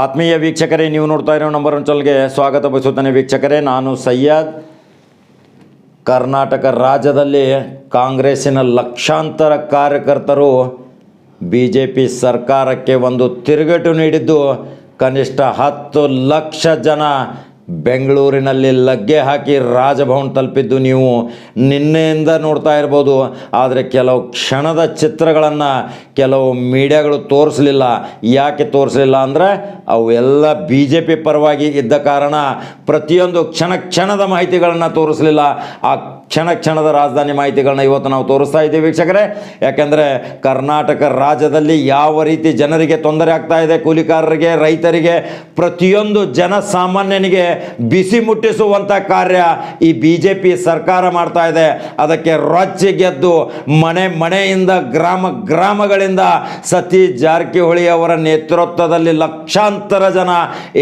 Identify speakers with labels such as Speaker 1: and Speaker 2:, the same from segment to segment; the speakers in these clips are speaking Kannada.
Speaker 1: ಆತ್ಮೀಯ ವೀಕ್ಷಕರೇ, ನೀವು ನೋಡ್ತಾ ಇರೋ ನಂಬರ್ ಒನ್ ಚಾನಲ್ಗೆ ಸ್ವಾಗತ ಬಯಸುತ್ತೇನೆ ವೀಕ್ಷಕರೇ. ನಾನು ಸಯ್ಯದ್ ಕರ್ನಾಟಕ ರಾಜ್ಯದಲ್ಲಿ ಕಾಂಗ್ರೆಸ್ಸಿನ ಲಕ್ಷಾಂತರ ಕಾರ್ಯಕರ್ತರು ಬಿ ಜೆ ಪಿ ಸರ್ಕಾರಕ್ಕೆ ಒಂದು ತಿರುಗೇಟು ನೀಡಿದ್ದು, ಕನಿಷ್ಠ ಹತ್ತು ಲಕ್ಷ ಜನ ಬೆಂಗಳೂರಿನಲ್ಲಿ ಲಗ್ಗೆ ಹಾಕಿ ರಾಜಭವನ್ ತಲುಪಿದ್ದು ನೀವು ನಿನ್ನೆಯಿಂದ ನೋಡ್ತಾ ಇರ್ಬೋದು. ಆದರೆ ಕೆಲವು ಕ್ಷಣದ ಚಿತ್ರಗಳನ್ನು ಕೆಲವು ಮೀಡಿಯಾಗಳು ತೋರಿಸಲಿಲ್ಲ. ಯಾಕೆ ತೋರಿಸಲಿಲ್ಲ ಅಂದರೆ ಅವೆಲ್ಲ ಬಿ ಜೆ ಪಿ ಪರವಾಗಿ ಇದ್ದ ಕಾರಣ ಪ್ರತಿಯೊಂದು ಕ್ಷಣ ಕ್ಷಣದ ಮಾಹಿತಿಗಳನ್ನು ತೋರಿಸಲಿಲ್ಲ. ಆ ಕ್ಷಣ ಕ್ಷಣದ ರಾಜಧಾನಿ ಮಾಹಿತಿಗಳನ್ನ ಇವತ್ತು ನಾವು ತೋರಿಸ್ತಾ ಇದ್ದೀವಿ ವೀಕ್ಷಕರೇ. ಯಾಕೆಂದರೆ ಕರ್ನಾಟಕ ರಾಜ್ಯದಲ್ಲಿ ಯಾವ ರೀತಿ ಜನರಿಗೆ ತೊಂದರೆ ಆಗ್ತಾ ಇದೆ, ಕೂಲಿಕಾರರಿಗೆ, ರೈತರಿಗೆ, ಪ್ರತಿಯೊಂದು ಜನಸಾಮಾನ್ಯನಿಗೆ ಬಿಸಿ ಮುಟ್ಟಿಸುವಂಥ ಕಾರ್ಯ ಈ ಬಿ ಜೆ ಪಿ ಸರ್ಕಾರ ಮಾಡ್ತಾ ಇದೆ. ಅದಕ್ಕೆ ರಾಜ್ಯ ಗೆದ್ದು ಮನೆ ಮನೆಯಿಂದ ಗ್ರಾಮ ಗ್ರಾಮಗಳಿಂದ ಸತೀಶ್ ಜಾರಕಿಹೊಳಿ ಅವರ ನೇತೃತ್ವದಲ್ಲಿ ಲಕ್ಷಾಂತರ ಜನ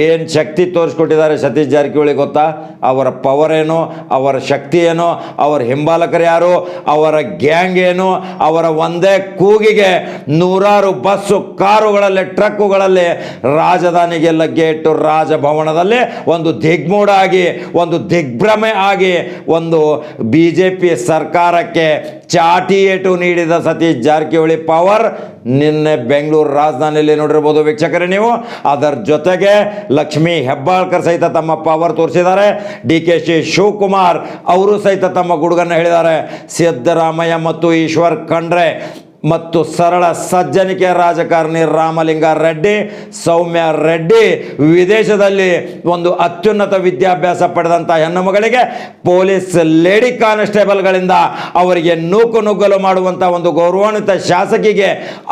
Speaker 1: ಏನು ಶಕ್ತಿ ತೋರಿಸ್ಕೊಟ್ಟಿದ್ದಾರೆ ಸತೀಶ್ ಜಾರಕಿಹೊಳಿ ಗೊತ್ತಾ? ಅವರ ಪವರ್ ಏನು? ಅವರ ಶಕ್ತಿ ಏನು? ಅವರ ಹಿಂಬಾಲಕರು ಯಾರು? ಅವರ ಗ್ಯಾಂಗ್ ಏನು? ಅವರ ಒಂದೇ ಕೂಗಿಗೆ ನೂರಾರು ಬಸ್ಸು ಕಾರುಗಳಲ್ಲಿ, ಟ್ರಕ್ಕುಗಳಲ್ಲಿ ರಾಜಧಾನಿಗೆ ಲಗ್ಗೆ ಇಟ್ಟು ರಾಜಭವನದಲ್ಲಿ ಒಂದು ದಿಗ್ಮೂಢ ಆಗಿ, ಒಂದು ದಿಗ್ಭ್ರಮೆ ಆಗಿ ಒಂದು ಬಿ ಜೆ ಪಿ ಸರ್ಕಾರಕ್ಕೆ ಚಾಟಿಯೇಟು ನೀಡಿದ ಸತೀಶ್ ಜಾರಕಿಹೊಳಿ ಪವರ್ ನಿನ್ನೆ ಬೆಂಗಳೂರು ರಾಜಧಾನಿಯಲ್ಲಿ ನೋಡಿರ್ಬೋದು ವೀಕ್ಷಕರೇ ನೀವು. ಅದರ ಜೊತೆಗೆ ಲಕ್ಷ್ಮೀ ಹೆಬ್ಬಾಳ್ಕರ್ ಸಹಿತ ತಮ್ಮ ಪವರ್ ತೋರಿಸಿದ್ದಾರೆ. ಡಿ ಕೆ ಶಿ ಶಿವಕುಮಾರ್ ಅವರು ಸಹಿತ ತಮ್ಮ ಗುಡುಗನ್ನು ಹೇಳಿದ್ದಾರೆ. ಸಿದ್ದರಾಮಯ್ಯ ಮತ್ತು ಈಶ್ವರ್ ಖಂಡ್ರೆ ಮತ್ತು ಸರಳ ಸಜ್ಜನಿಕೆ ರಾಜಕಾರಣಿ ರಾಮಲಿಂಗ ರೆಡ್ಡಿ, ಸೌಮ್ಯ ರೆಡ್ಡಿ ವಿದೇಶದಲ್ಲಿ ಒಂದು ಅತ್ಯುನ್ನತ ವಿದ್ಯಾಭ್ಯಾಸ ಪಡೆದಂಥ ಹೆಣ್ಣು ಮಗಳಿಗೆ ಪೊಲೀಸ್ ಲೇಡಿ ಕಾನ್ಸ್ಟೇಬಲ್ಗಳಿಂದ ಅವರಿಗೆ ನೂಕು ನುಗ್ಗಲು ಮಾಡುವಂಥ ಒಂದು ಗೌರವಾನ್ವಿತ ಶಾಸಕಿಗೆ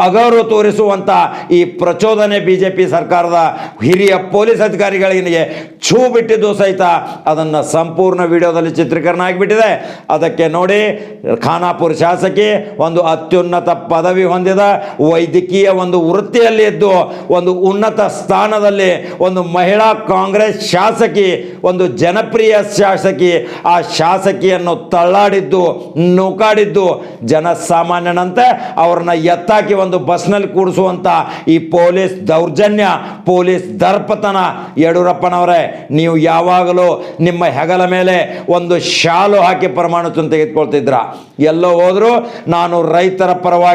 Speaker 1: ಅಗೌರವ ತೋರಿಸುವಂಥ ಈ ಪ್ರಚೋದನೆ ಬಿ ಜೆ ಸರ್ಕಾರದ ಹಿರಿಯ ಪೊಲೀಸ್ ಅಧಿಕಾರಿಗಳಿಗೆ ಛೂ ಬಿಟ್ಟಿದ್ದು ಸಹಿತ ಅದನ್ನು ಸಂಪೂರ್ಣ ವಿಡಿಯೋದಲ್ಲಿ ಚಿತ್ರೀಕರಣ ಆಗಿಬಿಟ್ಟಿದೆ. ಅದಕ್ಕೆ ನೋಡಿ, ಖಾನಾಪುರ ಶಾಸಕಿ, ಒಂದು ಅತ್ಯುನ್ನತ ಪದವಿ ಹೊಂದಿದ ವೈದ್ಯಕೀಯ ಒಂದು ವೃತ್ತಿಯಲ್ಲಿ ಇದ್ದು ಒಂದು ಉನ್ನತ ಸ್ಥಾನದಲ್ಲಿ ಒಂದು ಮಹಿಳಾ ಕಾಂಗ್ರೆಸ್ ಶಾಸಕಿ, ಒಂದು ಜನಪ್ರಿಯ ಶಾಸಕಿ, ಆ ಶಾಸಕಿಯನ್ನು ತಳ್ಳಾಡಿದ್ದು, ನೂಕಾಡಿದ್ದು ಜನಸಾಮಾನ್ಯನಂತೆ ಅವ್ರನ್ನ ಎತ್ತಾಕಿ ಒಂದು ಬಸ್ನಲ್ಲಿ ಕೂಡಿಸುವಂಥ ಈ ಪೊಲೀಸ್ ದೌರ್ಜನ್ಯ, ಪೊಲೀಸ್ ದರ್ಪತನ ಯಡಿಯೂರಪ್ಪನವರೇ, ನೀವು ಯಾವಾಗಲೂ ನಿಮ್ಮ ಹೆಗಲ ಮೇಲೆ ಒಂದು ಶಾಲು ಹಾಕಿ ಪ್ರಮಾಣವನ್ನು ತೆಗೆದುಕೊಳ್ತಿದ್ರ ಎಲ್ಲೋ ಹೋದರೂ ನಾನು ರೈತರ ಪರವಾಗಿ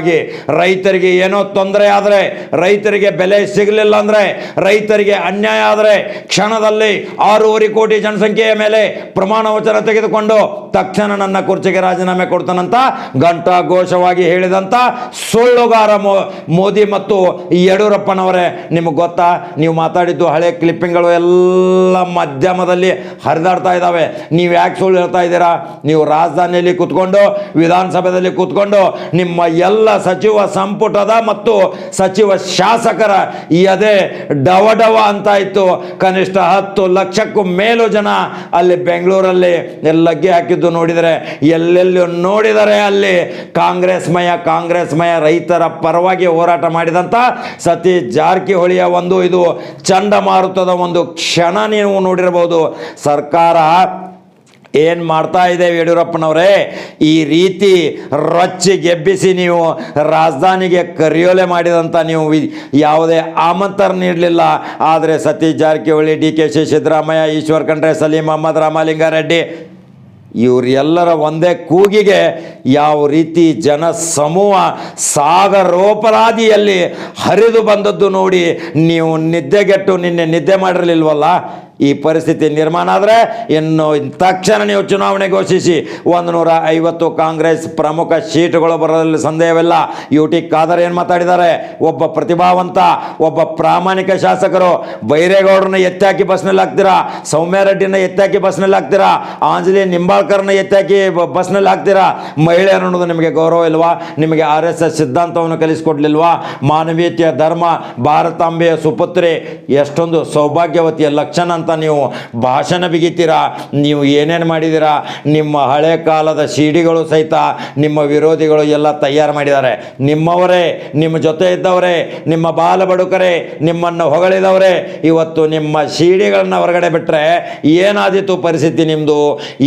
Speaker 1: ರೈತರಿಗೆ ಏನೋ ತೊಂದರೆ ಆದರೆ ರೈತರಿಗೆ ಬೆಲೆ ಸಿಗಲಿಲ್ಲ ಅಂದರೆ ರೈತರಿಗೆ ಅನ್ಯಾಯ ಆದರೆ ಕ್ಷಣದಲ್ಲಿ ಆರೂವರೆ ಕೋಟಿ ಜನಸಂಖ್ಯೆಯ ಮೇಲೆ ಪ್ರಮಾಣ ವಚನ ತೆಗೆದುಕೊಂಡು ತಕ್ಷಣ ನನ್ನ ಕುರ್ಚಿಗೆ ರಾಜೀನಾಮೆ ಕೊಡ್ತಾನಂತ ಗಂಟಾ ಘೋಷವಾಗಿ ಹೇಳಿದಂಥ ಸುಳ್ಳುಗಾರ ಮೋದಿ ಮತ್ತು ಯಡಿಯೂರಪ್ಪನವರೇ, ನಿಮಗೆ ಗೊತ್ತಾ? ನೀವು ಮಾತಾಡಿದ್ದು ಹಳೆ ಕ್ಲಿಪ್ಪಿಂಗ್ಗಳು ಎಲ್ಲ ಮಾಧ್ಯಮದಲ್ಲಿ ಹರಿದಾಡ್ತಾ ಇದ್ದಾವೆ ನೀವು ಯಾಕೆ ಸುಳ್ಳು ಹೇಳ್ತಾ ಇದ್ದೀರಾ? ನೀವು ರಾಜಧಾನಿಯಲ್ಲಿ ಕೂತ್ಕೊಂಡು ವಿಧಾನಸಭೆಯಲ್ಲಿ ಕೂತ್ಕೊಂಡು ನಿಮ್ಮ ಎಲ್ಲ ಸಚಿವ ಸಂಪುಟದ ಮತ್ತು ಸಚಿವ ಶಾಸಕರ ಎದೆ ಡವ ಡವ ಅಂತ ಇತ್ತು. ಕನಿಷ್ಠ ಹತ್ತು ಲಕ್ಷಕ್ಕೂ ಮೇಲು ಜನ ಅಲ್ಲಿ ಬೆಂಗಳೂರಲ್ಲಿ ಲಗ್ಗೆ ಹಾಕಿದ್ದು ನೋಡಿದರೆ, ಎಲ್ಲೆಲ್ಲೂ ನೋಡಿದರೆ ಅಲ್ಲಿ ಕಾಂಗ್ರೆಸ್ಮಯ ಕಾಂಗ್ರೆಸ್ಮಯ ರೈತರ ಪರವಾಗಿ ಹೋರಾಟ ಮಾಡಿದಂಥ ಸತೀಶ್ ಜಾರಕಿಹೊಳಿಯ ಒಂದು ಇದು ಚಂಡಮಾರುತದ ಒಂದು ಕ್ಷಣ ನೀವು ನೋಡಿರಬಹುದು. ಸರ್ಕಾರ ಏನು ಮಾಡ್ತಾ ಇದ್ದೇವೆ ಯಡಿಯೂರಪ್ಪನವರೇ? ಈ ರೀತಿ ರೊಚ್ಚಿ ಗೆಬ್ಬಿಸಿ ನೀವು ರಾಜಧಾನಿಗೆ ಕರಿಯೋಲೆ ಮಾಡಿದಂಥ ನೀವು ಯಾವುದೇ ಆಮಂತ್ರಣ ನೀಡಲಿಲ್ಲ. ಆದರೆ ಸತೀಶ್ ಜಾರಕಿಹೊಳಿ, ಡಿ ಕೆ ಶಿ ಸಿದ್ದರಾಮಯ್ಯ ಈಶ್ವರ್ ಖಂಡ್ರೆ, ಸಲೀಂ ಅಹಮದ್, ರಾಮಲಿಂಗಾರೆಡ್ಡಿ ಇವರೆಲ್ಲರ ಒಂದೇ ಕೂಗಿಗೆ ಯಾವ ರೀತಿ ಜನ ಸಮೂಹ ಸಾಗರೋಪರಾಧಿಯಲ್ಲಿ ಹರಿದು ಬಂದದ್ದು ನೋಡಿ ನೀವು ನಿದ್ದೆಗೆಟ್ಟು ನಿನ್ನೆ ನಿದ್ದೆ ಮಾಡಿರಲಿಲ್ವಲ್ಲ? ಈ ಪರಿಸ್ಥಿತಿ ನಿರ್ಮಾಣ ಆದರೆ ಇನ್ನು ತಕ್ಷಣ ನೀವು ಚುನಾವಣೆ ಘೋಷಿಸಿ ಒಂದು ನೂರ ಐವತ್ತು ಕಾಂಗ್ರೆಸ್ ಪ್ರಮುಖ ಸೀಟುಗಳು ಬರೋದ್ರಲ್ಲಿ ಸಂದೇಹವಿಲ್ಲ. ಯು ಟಿ ಖಾದರ್ ಏನು ಮಾತಾಡಿದ್ದಾರೆ? ಒಬ್ಬ ಪ್ರತಿಭಾವಂತ, ಒಬ್ಬ ಪ್ರಾಮಾಣಿಕ ಶಾಸಕರು ಬೈರೇಗೌಡರನ್ನ ಎತ್ತಾಕಿ ಬಸ್ನಲ್ಲಿ ಹಾಕ್ತೀರಾ? ಸೌಮ್ಯ ರೆಡ್ಡಿನ ಎತ್ತಾಕಿ ಬಸ್ನಲ್ಲಿ ಹಾಕ್ತೀರಾ? ಆಂಜಲಿ ನಿಂಬಾಳ್ಕರ್ನ ಎತ್ತಾಕಿ ಬಸ್ನಲ್ಲಿ ಹಾಕ್ತೀರಾ? ಮಹಿಳೆ ಅನ್ನೋದು ನಿಮಗೆ ಗೌರವ ಇಲ್ವಾ? ನಿಮಗೆ ಆರ್ ಎಸ್ ಎಸ್ ಸಿದ್ಧಾಂತವನ್ನು ಕಲಿಸ್ಕೊಡ್ಲಿಲ್ವಾ? ಮಾನವೀಯತೆಯ ಧರ್ಮ, ಭಾರತಾಂಬೆಯ ಸುಪುತ್ರಿ, ಎಷ್ಟೊಂದು ಸೌಭಾಗ್ಯವತಿಯ ಲಕ್ಷಣ ಅಂತ ನೀವು ಭಾಷಣ ಬಿಗಿತೀರಾ? ನೀವು ಏನೇನು ಮಾಡಿದ್ದೀರಾ ನಿಮ್ಮ ಹಳೆ ಕಾಲದ ಸಿಡಿಗಳು ಸಹಿತ ನಿಮ್ಮ ವಿರೋಧಿಗಳು ಎಲ್ಲ ತಯಾರು ಮಾಡಿದ್ದಾರೆ. ನಿಮ್ಮವರೇ, ನಿಮ್ಮ ಜೊತೆ ಇದ್ದವರೇ, ನಿಮ್ಮ ಬಾಲ ಬಡುಕರೇ, ನಿಮ್ಮನ್ನು ಹೊಗಳಿದವರೇ, ಇವತ್ತು ನಿಮ್ಮ ಸಿಡಿಗಳನ್ನ ಹೊರಗಡೆ ಬಿಟ್ಟರೆ ಏನಾದೀತು ಪರಿಸ್ಥಿತಿ ನಿಮ್ಮದು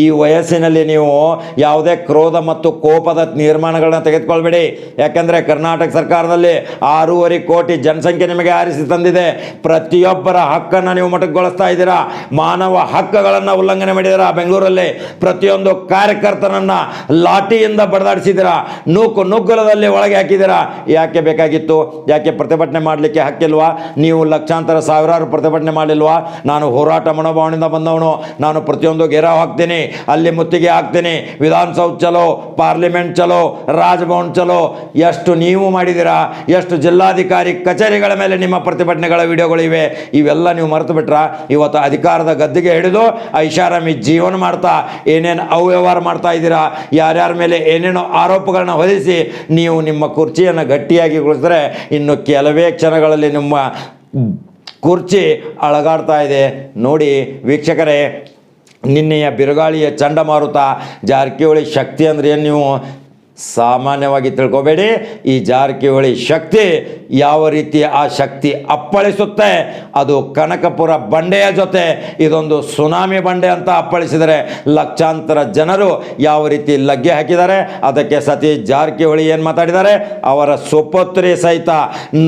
Speaker 1: ಈ ವಯಸ್ಸಿನಲ್ಲಿ ನೀವು ಯಾವುದೇ ಕ್ರೋಧ ಮತ್ತು ಕೋಪದ ನಿರ್ಮಾಣಗಳನ್ನ ತೆಗೆದುಕೊಳ್ಬೇಡಿ. ಯಾಕೆಂದರೆ ಕರ್ನಾಟಕ ಸರ್ಕಾರದಲ್ಲಿ ಆರೂವರೆ ಕೋಟಿ ಜನಸಂಖ್ಯೆ ನಿಮಗೆ ಆರಿಸಿ ತಂದಿದೆ. ಪ್ರತಿಯೊಬ್ಬರ ಹಕ್ಕನ್ನು ನೀವು ಮಟಕಗೊಳಿಸ್ತಾ ಇದ್ದೀರಾ? ಮಾನವ ಹಕ್ಕುಗಳನ್ನು ಉಲ್ಲಂಘನೆ ಮಾಡಿದ್ದೀರಾ? ಬೆಂಗಳೂರಲ್ಲಿ ಪ್ರತಿಯೊಂದು ಕಾರ್ಯಕರ್ತನನ್ನು ಲಾಠಿಯಿಂದ ಬಡದಾಡಿಸಿದ್ದೀರಾ? ನೂಕು ನುಗ್ಗಲದಲ್ಲಿ ಒಳಗೆ ಹಾಕಿದ್ದೀರಾ? ಯಾಕೆ ಬೇಕಾಗಿತ್ತು? ಯಾಕೆ ಪ್ರತಿಭಟನೆ ಮಾಡಲಿಕ್ಕೆ ಹಕ್ಕಿಲ್ವಾ? ನೀವು ಲಕ್ಷಾಂತರ ಸಾವಿರಾರು ಪ್ರತಿಭಟನೆ ಮಾಡಲಿಲ್ವಾ? ನಾನು ಹೋರಾಟ ಮನೋಭಾವನೆಯಿಂದ ಬಂದವನು. ನಾನು ಪ್ರತಿಯೊಂದು ಗೆರಾವ್ ಹಾಕ್ತೀನಿ. ಅಲ್ಲಿ ಮುತ್ತಿಗೆ ಹಾಕ್ತೀನಿ. ವಿಧಾನಸೌಧ ಚಲೋ, ಪಾರ್ಲಿಮೆಂಟ್ ಚಲೋ, ರಾಜಭವನ್ ಚಲೋ. ಎಷ್ಟು ನೀವು ಮಾಡಿದ್ದೀರಾ? ಎಷ್ಟು ಜಿಲ್ಲಾಧಿಕಾರಿ ಕಚೇರಿಗಳ ಮೇಲೆ ನಿಮ್ಮ ಪ್ರತಿಭಟನೆಗಳ ವಿಡಿಯೋಗಳಿವೆ ಇವೆಲ್ಲ ನೀವು ಮರೆತು ಬಿಟ್ರ ಇವತ್ತು ಅಧಿಕಾರದ ಗದ್ದಿಗೆ ಹಿಡಿದು ಐಷಾರಾಮಿ ಜೀವನ ಮಾಡ್ತಾ, ಏನೇನು ಅವ್ಯವಹಾರ ಮಾಡ್ತಾ ಇದ್ದೀರಾ, ಯಾರ್ಯಾರ ಮೇಲೆ ಏನೇನೋ ಆರೋಪಗಳನ್ನ ಹೊದಿಸಿ ನೀವು ನಿಮ್ಮ ಕುರ್ಚಿಯನ್ನು ಗಟ್ಟಿಯಾಗಿ ಉಳಿಸಿದ್ರೆ ಇನ್ನು ಕೆಲವೇ ಕ್ಷಣಗಳಲ್ಲಿ ನಿಮ್ಮ ಕುರ್ಚಿ ಅಳಗಾಡ್ತಾ ಇದೆ. ನೋಡಿ ವೀಕ್ಷಕರೇ, ನಿನ್ನೆಯ ಬಿರುಗಾಳಿಯ ಚಂಡಮಾರುತ, ಜಾರಕಿಹೊಳಿ ಶಕ್ತಿ ಅಂದ್ರೆ ಏನು ನೀವು? ಸಾಮಾನ್ಯವಾಗಿ ತಿಳ್ಕೊಬೇಡಿ. ಈ ಜಾರಕಿಹೊಳಿ ಶಕ್ತಿ ಯಾವ ರೀತಿ ಆ ಶಕ್ತಿ ಅಪ್ಪಳಿಸುತ್ತೆ, ಅದು ಕನಕಪುರ ಬಂಡೆಯ ಜೊತೆ ಇದೊಂದು ಸುನಾಮಿ ಬಂಡೆ ಅಂತ ಅಪ್ಪಳಿಸಿದರೆ ಲಕ್ಷಾಂತರ ಜನರು ಯಾವ ರೀತಿ ಲಗ್ಗೆ ಹಾಕಿದ್ದಾರೆ. ಅದಕ್ಕೆ ಸತೀಶ್ ಜಾರಕಿಹೊಳಿ ಏನು ಮಾತಾಡಿದ್ದಾರೆ, ಅವರ ಸುಪುತ್ರಿ ಸಹಿತ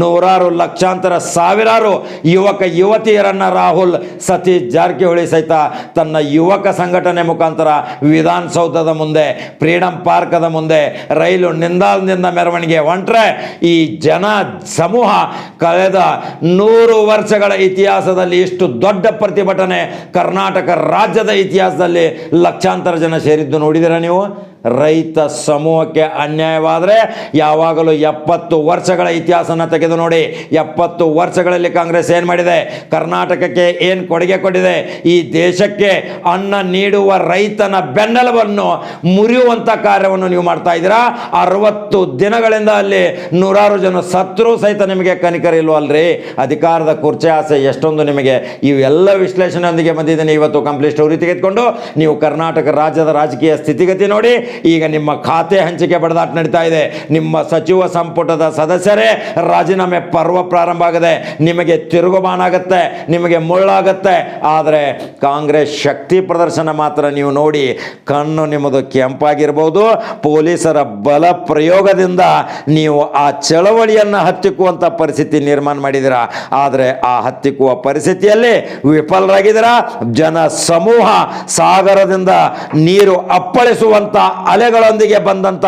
Speaker 1: ನೂರಾರು ಲಕ್ಷಾಂತರ ಸಾವಿರಾರು ಯುವಕ ಯುವತಿಯರನ್ನು ರಾಹುಲ್ ಸತೀಶ್ ಜಾರಕಿಹೊಳಿ ಸಹಿತ ತನ್ನ ಯುವಕ ಸಂಘಟನೆ ಮುಖಾಂತರ ವಿಧಾನಸೌಧದ ಮುಂದೆ, ಫ್ರೀಡಂ ಪಾರ್ಕದ ಮುಂದೆ ರೈಲು ನಿಂದಾಲ್ನಿಂದ ಮೆರವಣಿಗೆ ಹೊಂಟ್ರೆ ಈ ಜನ ಸಮೂಹ ಕಳೆದ ನೂರು ವರ್ಷಗಳ ಇತಿಹಾಸದಲ್ಲಿ ಇಷ್ಟು ದೊಡ್ಡ ಪ್ರತಿಭಟನೆ ಕರ್ನಾಟಕ ರಾಜ್ಯದ ಇತಿಹಾಸದಲ್ಲಿ ಲಕ್ಷಾಂತರ ಜನ ಸೇರಿದ್ದು ನೋಡಿದಿರ ನೀವು? ರೈತ ಸಮೂಹಕ್ಕೆ ಅನ್ಯಾಯವಾದರೆ ಯಾವಾಗಲೂ ಎಪ್ಪತ್ತು ವರ್ಷಗಳ ಇತಿಹಾಸನ ತೆಗೆದು ನೋಡಿ. ಎಪ್ಪತ್ತು ವರ್ಷಗಳಲ್ಲಿ ಕಾಂಗ್ರೆಸ್ ಏನು ಮಾಡಿದೆ? ಕರ್ನಾಟಕಕ್ಕೆ ಏನು ಕೊಡುಗೆ ಕೊಟ್ಟಿದೆ? ಈ ದೇಶಕ್ಕೆ ಅನ್ನ ನೀಡುವ ರೈತನ ಬೆನ್ನೆಲವನ್ನು ಮುರಿಯುವಂಥ ಕಾರ್ಯವನ್ನು ನೀವು ಮಾಡ್ತಾ ಇದ್ದೀರಾ? ಅರವತ್ತು ದಿನಗಳಿಂದ ಅಲ್ಲಿ ನೂರಾರು ಜನ ಸತ್ರು ಸಹಿತ ನಿಮಗೆ ಕನಿಕರ ಇಲ್ವಲ್ರಿ ಅಧಿಕಾರದ ಕುರ್ಚೆ ಆಸೆ ಎಷ್ಟೊಂದು ನಿಮಗೆ. ಇವೆಲ್ಲ ವಿಶ್ಲೇಷಣೆಯೊಂದಿಗೆ ಬಂದಿದ್ದೀನಿ. ಇವತ್ತು ಕಂಪ್ಲೀಟ್ ಸ್ಟೋರಿ ತೆಗೆದುಕೊಂಡು ನೀವು ಕರ್ನಾಟಕ ರಾಜ್ಯದ ರಾಜಕೀಯ ಸ್ಥಿತಿಗತಿ ನೋಡಿ. ಈಗ ನಿಮ್ಮ ಖಾತೆ ಹಂಚಿಕೆ ಬಡದಾಟ ನಡೀತಾ ಇದೆ. ನಿಮ್ಮ ಸಚಿವ ಸಂಪುಟದ ಸದಸ್ಯರೇ, ರಾಜೀನಾಮೆ ಪರ್ವ ಪ್ರಾರಂಭ ಆಗಿದೆ. ನಿಮಗೆ ತಿರುಗುಮಾನ ಆಗುತ್ತೆ, ನಿಮಗೆ ಮುಳ್ಳಾಗುತ್ತೆ. ಆದರೆ ಕಾಂಗ್ರೆಸ್ ಶಕ್ತಿ ಪ್ರದರ್ಶನ ಮಾತ್ರ ನೀವು ನೋಡಿ, ಕಣ್ಣು ನಿಮ್ಮದು ಕೆಂಪಾಗಿರ್ಬೋದು. ಪೊಲೀಸರ ಬಲ ಪ್ರಯೋಗದಿಂದ ನೀವು ಆ ಚಳವಳಿಯನ್ನು ಹತ್ತಿಕ್ಕುವಂಥ ಪರಿಸ್ಥಿತಿ ನಿರ್ಮಾಣ ಮಾಡಿದ್ದೀರಾ? ಆದರೆ ಆ ಹತ್ತಿಕ್ಕುವ ಪರಿಸ್ಥಿತಿಯಲ್ಲಿ ವಿಫಲರಾಗಿದ್ದೀರಾ? ಜನ ಸಮೂಹ ಸಾಗರದಿಂದ ನೀರು ಅಪ್ಪಳಿಸುವಂಥ ಅಲೆಗಳೊಂದಿಗೆ ಬಂದಂಥ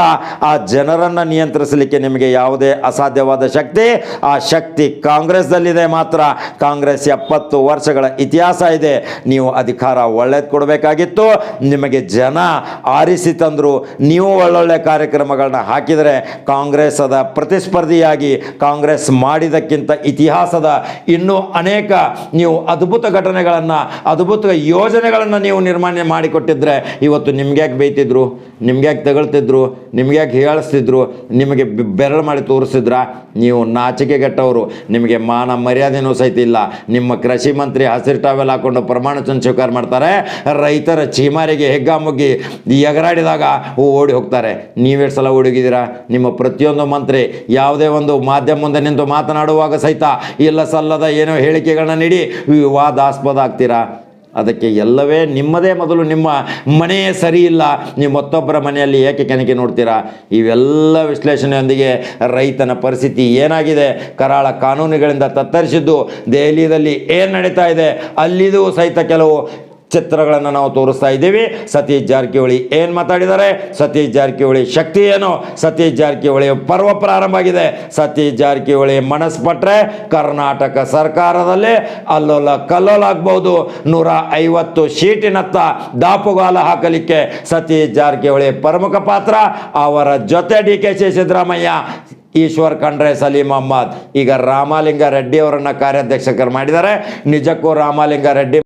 Speaker 1: ಆ ಜನರನ್ನು ನಿಯಂತ್ರಿಸಲಿಕ್ಕೆ ನಿಮಗೆ ಯಾವುದೇ ಅಸಾಧ್ಯವಾದ ಶಕ್ತಿ, ಆ ಶಕ್ತಿ ಕಾಂಗ್ರೆಸ್ದಲ್ಲಿದೆ ಮಾತ್ರ. ಕಾಂಗ್ರೆಸ್ ಎಪ್ಪತ್ತು ವರ್ಷಗಳ ಇತಿಹಾಸ ಇದೆ. ನೀವು ಅಧಿಕಾರ ಒಳ್ಳೇದು ಕೊಡಬೇಕಾಗಿತ್ತು. ನಿಮಗೆ ಜನ ಆರಿಸಿ ತಂದರು. ನೀವು ಒಳ್ಳೊಳ್ಳೆ ಕಾರ್ಯಕ್ರಮಗಳನ್ನ ಹಾಕಿದರೆ ಕಾಂಗ್ರೆಸ್ ಅದ ಪ್ರತಿಸ್ಪರ್ಧಿಯಾಗಿ, ಕಾಂಗ್ರೆಸ್ ಮಾಡಿದಕ್ಕಿಂತ ಇತಿಹಾಸದ ಇನ್ನೂ ಅನೇಕ ನೀವು ಅದ್ಭುತ ಘಟನೆಗಳನ್ನು, ಅದ್ಭುತ ಯೋಜನೆಗಳನ್ನು ನೀವು ನಿರ್ಮಾಣ ಮಾಡಿಕೊಟ್ಟಿದ್ರೆ ಇವತ್ತು ನಿಮ್ಗ್ಯಾಕೆ ನಿಮ್ಗ್ಯಾಕೆ ತಗೊಳ್ತಿದ್ರು, ನಿಮ್ಗ್ಯಾಕೆ ಹೇಳಿಸ್ತಿದ್ರು, ನಿಮಗೆ ಬೆರಳು ಮಾಡಿ ತೋರಿಸಿದ್ರ? ನೀವು ನಾಚಿಕೆಗೆಟ್ಟವರು. ನಿಮಗೆ ಮಾನ ಮರ್ಯಾದೆನೂ ಸಹಿತ ಇಲ್ಲ. ನಿಮ್ಮ ಕೃಷಿ ಮಂತ್ರಿ ಹಸಿರು ಟಾವೆಲ್ ಹಾಕೊಂಡು ಪ್ರಮಾಣ ವಚನ ಸ್ವೀಕಾರ ಮಾಡ್ತಾರೆ. ರೈತರ ಚೀಮಾರಿಗೆ ಹೆಗ್ಗಾಮುಗ್ಗಿ ಎಗರಾಡಿದಾಗ ಓಡಿ ಹೋಗ್ತಾರೆ. ನೀವೆಷ್ಟು ಸಲ ಓಡಿಗಿದ್ದೀರಾ ನಿಮ್ಮ ಪ್ರತಿಯೊಂದು ಮಂತ್ರಿ ಯಾವುದೇ ಒಂದು ಮಾಧ್ಯಮ ಮುಂದೆ ನಿಂತು ಮಾತನಾಡುವಾಗ ಸಹಿತ ಇಲ್ಲ ಸಲ್ಲದ ಏನೋ ಹೇಳಿಕೆಗಳನ್ನ ನೀಡಿ ವಿವಾದಾಸ್ಪದ ಆಗ್ತೀರಾ? ಅದಕ್ಕೆ ಎಲ್ಲವೇ ನಿಮ್ಮದೇ ಮೊದಲು ನಿಮ್ಮ ಮನೆಯೇ ಸರಿ ಇಲ್ಲ ನೀವು ಮತ್ತೊಬ್ಬರ ಮನೆಯಲ್ಲಿ ಏಕೆ ಕೆನಕೆ ನೋಡ್ತೀರಾ? ಇವೆಲ್ಲ ವಿಶ್ಲೇಷಣೆಯೊಂದಿಗೆ ರೈತನ ಪರಿಸ್ಥಿತಿ ಏನಾಗಿದೆ? ಕರಾಳ ಕಾನೂನುಗಳಿಂದ ತತ್ತರಿಸಿದ್ದು, ದೆಹಲಿಯಲ್ಲಿ ಏನು ನಡೀತಾ ಇದೆ? ಅಲ್ಲಿದು ಸಹಿತ ಕೆಲವು ಚಿತ್ರಗಳನ್ನು ನಾವು ತೋರಿಸ್ತಾ ಇದ್ದೀವಿ. ಸತೀಶ್ ಜಾರಕಿಹೊಳಿ ಏನು ಮಾತಾಡಿದ್ದಾರೆ? ಸತೀಶ್ ಜಾರಕಿಹೊಳಿ ಶಕ್ತಿ ಏನು? ಸತೀಶ್ ಜಾರಕಿಹೊಳಿ ಪರ್ವ ಪ್ರಾರಂಭ ಆಗಿದೆ. ಸತೀಶ್ ಜಾರಕಿಹೊಳಿ ಮನಸ್ಪಟ್ರೆ ಕರ್ನಾಟಕ ಸರ್ಕಾರದಲ್ಲಿ ಅಲ್ಲೋಲ ಕಲ್ಲೋಲ ಆಗ್ಬೋದು. ನೂರ ಐವತ್ತು ಶೀಟಿನತ್ತ ದಾಪುಗಾಲ ಹಾಕಲಿಕ್ಕೆ ಸತೀಶ್ ಜಾರಕಿಹೊಳಿ ಪ್ರಮುಖ ಪಾತ್ರ. ಅವರ ಜೊತೆ D K C Siddaramaiah, Eshwar Khandre, Salim Ahmed. ಈಗ ರಾಮಲಿಂಗ ರೆಡ್ಡಿ ಅವರನ್ನು ಕಾರ್ಯಾಧ್ಯಕ್ಷಕರು ಮಾಡಿದ್ದಾರೆ. ನಿಜಕ್ಕೂ ರಾಮಲಿಂಗ ರೆಡ್ಡಿ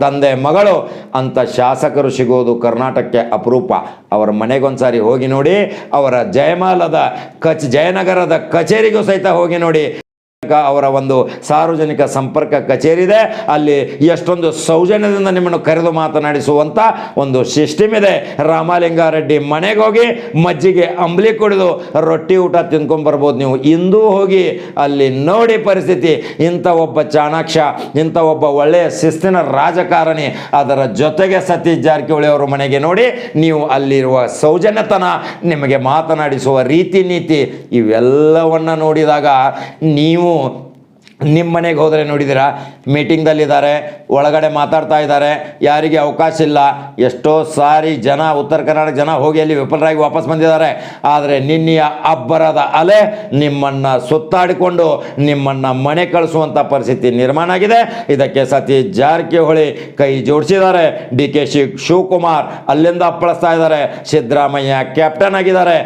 Speaker 1: ತಂದೆ ಮಗಳು ಅಂತ ಶಾಸಕರು ಸಿಗೋದು ಕರ್ನಾಟಕಕ್ಕೆ ಅಪರೂಪ. ಅವರ ಮನೆಗೊಂದ್ಸಾರಿ ಹೋಗಿ ನೋಡಿ, ಅವರ ಜಯಮಾಲದ ಕಚ್, ಜಯನಗರದ ಕಚೇರಿಗೂ ಸಹಿತ ಹೋಗಿ ನೋಡಿ. ಅವರ ಒಂದು ಸಾರ್ವಜನಿಕ ಸಂಪರ್ಕ ಕಚೇರಿ ಇದೆ ಅಲ್ಲಿ ಎಷ್ಟೊಂದು ಸೌಜನ್ಯದಿಂದ ನಿಮ್ಮನ್ನು ಕರೆದು ಮಾತನಾಡಿಸುವಂತ ಒಂದು ಸಿಸ್ಟಮ್ ಇದೆ ರಾಮಲಿಂಗಾರೆಡ್ಡಿ ಮನೆಗೆ ಹೋಗಿ ಮಜ್ಜಿಗೆ ಅಂಬ್ಲಿ ಕುಡಿದು ರೊಟ್ಟಿ ಊಟ ತಿನ್ಕೊಂಡ್ ಬರ್ಬೋದು. ನೀವು ಇಂದೂ ಹೋಗಿ ಅಲ್ಲಿ ನೋಡಿ ಪರಿಸ್ಥಿತಿ. ಇಂಥ ಒಬ್ಬ ಚಾಣಾಕ್ಷ, ಇಂಥ ಒಬ್ಬ ಒಳ್ಳೆಯ ಶಿಸ್ತಿನ ರಾಜಕಾರಣಿ, ಅದರ ಜೊತೆಗೆ ಸತೀಶ್ ಜಾರಕಿಹೊಳಿ ಅವರ ಮನೆಗೆ ನೋಡಿ ನೀವು ಅಲ್ಲಿರುವ ಸೌಜನ್ಯತನ, ನಿಮಗೆ ಮಾತನಾಡಿಸುವ ರೀತಿ ನೀತಿ, ಇವೆಲ್ಲವನ್ನ ನೋಡಿದಾಗ ನೀವು ನಿಮ್ಮ ಮನೆಗೆ ಹೋದರೆ ನೋಡಿದ್ದೀರಾ? ಮೀಟಿಂಗ್ದಲ್ಲಿದ್ದಾರೆ ಒಳಗಡೆ ಮಾತಾಡ್ತಾ ಇದ್ದಾರೆ, ಯಾರಿಗೆ ಅವಕಾಶ ಇಲ್ಲ. ಎಷ್ಟೋ ಸಾರಿ ಜನ, ಉತ್ತರ ಕರ್ನಾಟಕ ಜನ ಹೋಗಿ ಅಲ್ಲಿ ವಿಫಲರಾಗಿ ವಾಪಸ್ ಬಂದಿದ್ದಾರೆ. ಆದರೆ ನಿನ್ನೆಯ ಅಬ್ಬರದ ಅಲೆ ನಿಮ್ಮನ್ನು ಸುತ್ತಾಡಿಕೊಂಡು ನಿಮ್ಮನ್ನು ಮನೆ ಕಳಿಸುವಂಥ ಪರಿಸ್ಥಿತಿ ನಿರ್ಮಾಣ ಆಗಿದೆ. ಇದಕ್ಕೆ ಸತೀಶ್ ಜಾರಕಿಹೊಳಿ ಕೈ ಜೋಡಿಸಿದ್ದಾರೆ. ಡಿ ಕೆ ಶಿ ಶಿವಕುಮಾರ್ ಅಲ್ಲಿಂದ ಅಪ್ಪಳಿಸ್ತಾ ಇದ್ದಾರೆ. ಸಿದ್ದರಾಮಯ್ಯ ಕ್ಯಾಪ್ಟನ್ ಆಗಿದ್ದಾರೆ.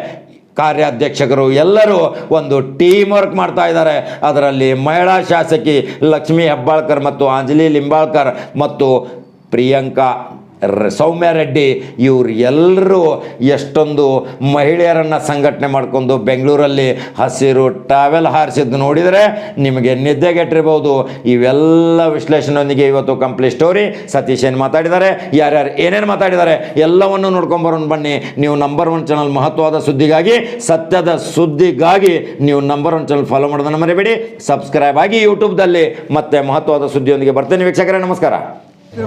Speaker 1: ಕಾರ್ಯಾಧ್ಯಕ್ಷಕರು ಎಲ್ಲರೂ ಒಂದು ಟೀಮ್ ವರ್ಕ್ ಮಾಡ್ತಾ ಇದ್ದಾರೆ. ಅದರಲ್ಲಿ ಮಹಿಳಾ ಶಾಸಕಿ ಲಕ್ಷ್ಮೀ ಹೆಬ್ಬಾಳ್ಕರ್ ಮತ್ತು ಅಂಜಲಿ ಲಿಂಬಾಳ್ಕರ್ ಮತ್ತು ಪ್ರಿಯಾಂಕಾ ರ- ಸೌಮ್ಯ ರೆಡ್ಡಿ, ಇವ್ರು ಎಲ್ಲರೂ ಎಷ್ಟೊಂದು ಮಹಿಳೆಯರನ್ನು ಸಂಘಟನೆ ಮಾಡಿಕೊಂಡು ಬೆಂಗಳೂರಲ್ಲಿ ಹಸಿರು ಟ್ರಾವೆಲ್ ಹಾರಿಸಿದ್ದು ನೋಡಿದರೆ ನಿಮಗೆ ನಿದ್ದೆಗೆಟ್ಟಿರ್ಬೋದು. ಇವೆಲ್ಲ ವಿಶ್ಲೇಷಣೆಯೊಂದಿಗೆ ಇವತ್ತು ಕಂಪ್ಲೀಟ್ ಸ್ಟೋರಿ ಸತೀಶ್ ಏನು ಮಾತಾಡಿದ್ದಾರೆ? ಯಾರ್ಯಾರು ಏನೇನು ಮಾತಾಡಿದ್ದಾರೆ? ಎಲ್ಲವನ್ನು ನೋಡ್ಕೊಂಬರೋಣ ಬನ್ನಿ. ನೀವು ನಂಬರ್ ಒನ್ ಚಾನಲ್ ಮಹತ್ವವಾದ ಸುದ್ದಿಗಾಗಿ, ಸತ್ಯದ ಸುದ್ದಿಗಾಗಿ ನೀವು ನಂಬರ್ ಒನ್ ಚಾನಲ್ ಫಾಲೋ ಮಾಡೋದನ್ನು ಮರಿಬೇಡಿ. ಸಬ್ಸ್ಕ್ರೈಬ್ ಆಗಿ ಯೂಟ್ಯೂಬ್ದಲ್ಲಿ ಮತ್ತೆ ಮಹತ್ವವಾದ ಸುದ್ದಿಯೊಂದಿಗೆ ಬರ್ತೇನೆ. ವೀಕ್ಷಕರೇ, ನಮಸ್ಕಾರ.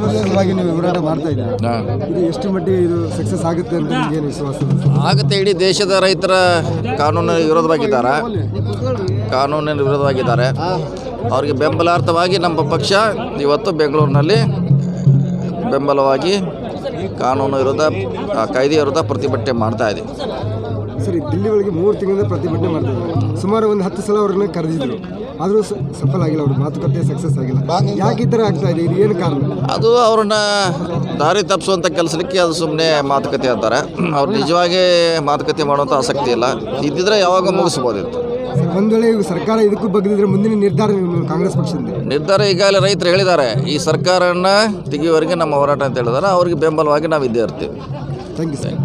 Speaker 2: ಸಲುವಾಗಿ ನೀವು ಹೋರಾಟ ಮಾಡ್ತಾ ಇದ್ದೀರಾ? ಇದು ಎಷ್ಟು ಮಟ್ಟಿಗೆ ಇದು ಸಕ್ಸಸ್ ಆಗುತ್ತೆ ಅಂತ ನಿಮ್ಗೆ ಏನು ವಿಶ್ವಾಸ?
Speaker 3: ಆಗುತ್ತೆ ಇಡೀ ದೇಶದ ರೈತರ ಕಾನೂನಿನ ವಿರೋಧವಾಗಿದ್ದಾರೆ. ಕಾನೂನಿನ ವಿರೋಧವಾಗಿದ್ದಾರೆ. ಅವರಿಗೆ ಬೆಂಬಲಾರ್ಥವಾಗಿ ನಮ್ಮ ಪಕ್ಷ ಇವತ್ತು ಬೆಂಗಳೂರಿನಲ್ಲಿ ಬೆಂಬಲವಾಗಿ ಕಾನೂನು ವಿರುದ್ಧ ಕಾಯ್ದೆ ವಿರುದ್ಧ ಪ್ರತಿಭಟನೆ ಮಾಡ್ತಾ ಇದೆ.
Speaker 2: ಸರಿ ದಿಲ್ಲಿ ಒಳಗೆ ಮೂರು ತಿಂಗಳಿಂದ ಪ್ರತಿಭಟನೆ ಮಾಡ್ತಿದ್ದಾರೆ ಸುಮಾರು ಒಂದು ಹತ್ತು ಸಲ ಅವ್ರನ್ನ ಕರೆದಿದ್ರು. ಆದರೂ ಸ- ಸಫಲ ಆಗಿಲ್ಲ ಅವ್ರ. ಮಾತುಕತೆ ಸಕ್ಸಸ್ ಆಗಿಲ್ಲ. ಯಾಕೆ ಈ ಥರ ಆಗ್ತಾ ಇದೆ? ಇದು ಏನು ಕಾರಣ?
Speaker 3: ಅದು ಅವ್ರನ್ನ ದಾರಿ ತಪ್ಪಿಸುವಂಥ ಕೆಲಸಕ್ಕೆ ಅದು ಸುಮ್ಮನೆ ಮಾತುಕತೆ ಅಂತಾರೆ. ಅವ್ರು ನಿಜವಾಗಿ ಮಾತುಕತೆ ಮಾಡುವಂಥ ಆಸಕ್ತಿ ಇಲ್ಲ. ಇದ್ದಿದ್ರೆ ಯಾವಾಗ ಮುಗಿಸ್ಬೋದಿತ್ತು.
Speaker 2: ಒಂದು ವೇಳೆ ಸರ್ಕಾರ ಇದಕ್ಕೂ ಬಗ್ಗಿದ್ರೆ ಮುಂದಿನ ನಿರ್ಧಾರ ಕಾಂಗ್ರೆಸ್ ಪಕ್ಷದಿಂದ?
Speaker 3: ನಿರ್ಧಾರ ಈಗಾಗಲೇ ರೈತರು ಹೇಳಿದ್ದಾರೆ. ಈ ಸರ್ಕಾರನ ತೆಗೆಯುವವರೆಗೆ ನಮ್ಮ ಹೋರಾಟ ಅಂತ ಹೇಳಿದ್ದಾರೆ. ಅವ್ರಿಗೆ ಬೆಂಬಲವಾಗಿ ನಾವು ಇದ್ದೇ ಇರ್ತೀವಿ
Speaker 2: ಥ್ಯಾಂಕ್ ಯು ಸರ್